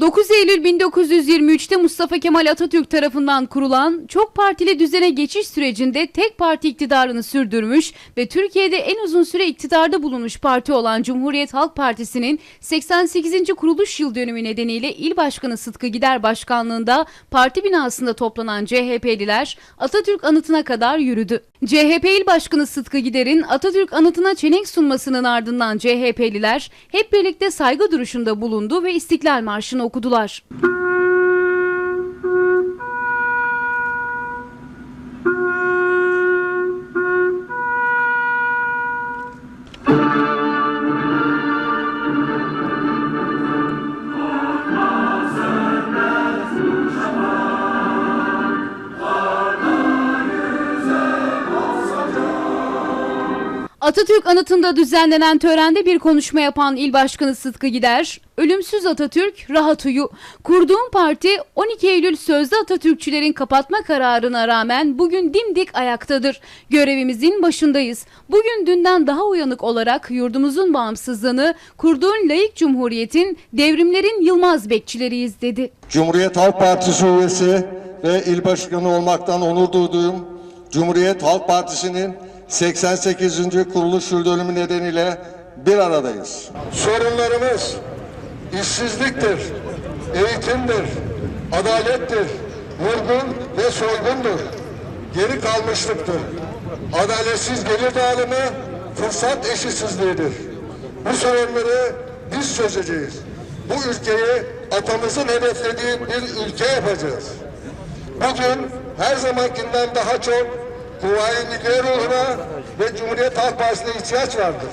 9 Eylül 1923'te Mustafa Kemal Atatürk tarafından kurulan çok partili düzene geçiş sürecinde tek parti iktidarını sürdürmüş ve Türkiye'de en uzun süre iktidarda bulunmuş parti olan Cumhuriyet Halk Partisi'nin 88. kuruluş yıl dönümü nedeniyle İl Başkanı Sıtkı Gider başkanlığında parti binasında toplanan CHP'liler Atatürk anıtına kadar yürüdü. CHP İl Başkanı Sıtkı Gider'in Atatürk anıtına çelenk sunmasının ardından CHP'liler hep birlikte saygı duruşunda bulundu ve İstiklal Marşı'nı okudular. Atatürk anıtında düzenlenen törende bir konuşma yapan İl Başkanı Sıtkı Gider, Ölümsüz Atatürk, rahat uyu. Kurduğum parti 12 Eylül sözde Atatürkçülerin kapatma kararına rağmen bugün dimdik ayaktadır. Görevimizin başındayız. Bugün dünden daha uyanık olarak yurdumuzun bağımsızlığını, kurduğun layık cumhuriyetin, devrimlerin yılmaz bekçileriyiz dedi. Cumhuriyet Halk Partisi üyesi ve il başkanı olmaktan onur duyduğum Cumhuriyet Halk Partisi'nin 88. kuruluş yıl dönümü nedeniyle bir aradayız. Sorunlarımız işsizliktir, eğitimdir, adalettir, vurgun ve soygundur. Geri kalmışlıktır. Adaletsiz gelir dağılımı, fırsat eşitsizliğidir. Bu sorunları biz çözeceğiz. Bu ülkeyi atamızın hedeflediği bir ülke yapacağız. Bugün her zamankinden daha çok Kuvayi Milliye ruhuna ve Cumhuriyet Halk Partisi'ne ihtiyaç vardır.